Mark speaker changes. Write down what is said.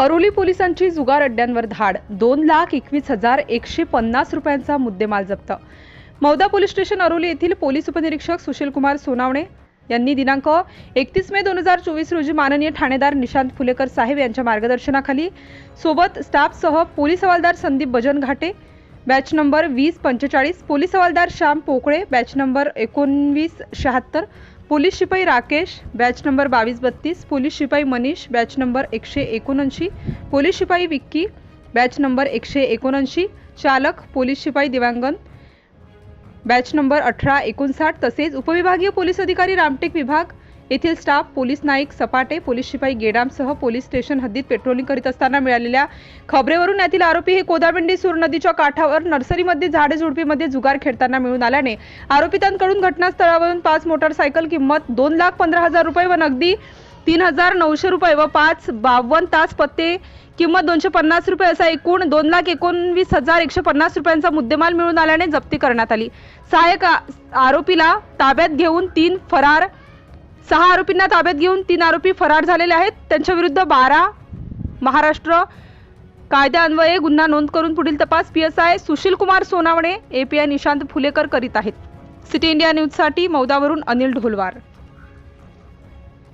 Speaker 1: अरोली पोलिसांची जुगार अड्ड्यांवर धाड. दोन लाख एकवीस हजार एकशे पन्नास रुपयांचा मुद्देमाल जप्त. मौदा पोलीस स्टेशन अरोली येथील पोलीस उपनिरीक्षक सुशील कुमार सोनावणे यांनी दिनांक एकतीस मे दोन हजार चोवीस रोजी माननीय ठाणेदार निशांत फुलेकर साहेब यांच्या मार्गदर्शनाखाली सोबत स्टाफसह पोलीस हवालदार संदीप बजन घाटे बॅच नंबर वीस पंचेचाळीस पोलीस हवालदार श्याम पोकळे बॅच नंबर एकोणवीस शहात्तर पोलीस शिपाई राकेश बॅच नंबर बावीस बत्तीस पोलीस शिपाई मनीष बॅच नंबर एकशे एकोणऐंशी पोलीस शिपाई विक्की बॅच नंबर एकशे एकोणऐंशी चालक पोलीस शिपाई दिवांगन बॅच नंबर अठरा एकोणसाठ तसेच उपविभागीय पोलीस अधिकारी रामटेक विभाग येथील staff police Naik Sapate police शिपाई गेडामसह पोलीस स्टेशन हद्दीत पेट्रोलिंग करीत असताना मिळालेल्या खबरेवरून यातील आरोपी हे कोदाबिंडी सूर नदीच्या काठावर नर्सरीमध्ये झाडे झुडपीमध्ये जुगार खेळताना मिळून आल्याने आरोपितांकडून घटनास्थळावरून पाच मोटारसायकल किंमत दोन लाख पंधरा हजार रुपये व नगदी तीन हजार नऊशे रुपये व पाच बावन्न तास पत्ते किंमत दोनशे पन्नास रुपये असा एकूण दोन लाख एकोणवीस हजार एकशे पन्नास रुपयांचा मुद्देमाल मिळून आल्याने जप्ती करण्यात आली. सहाय्यक आरोपीला ताब्यात घेऊन तीन फरार सहा आरोपींना ताब्यात घेऊन तीन आरोपी फरार झालेले आहेत. त्यांच्या विरुद्ध बारा महाराष्ट्र कायद्यान्वये गुन्हा नोंद करून पुढील तपास P S I Sushil Kumar Sonawane API Nishant Phulekar करीत आहेत. सिटी इंडिया न्यूजसाठी मौदावरून अनिल ढोलवार.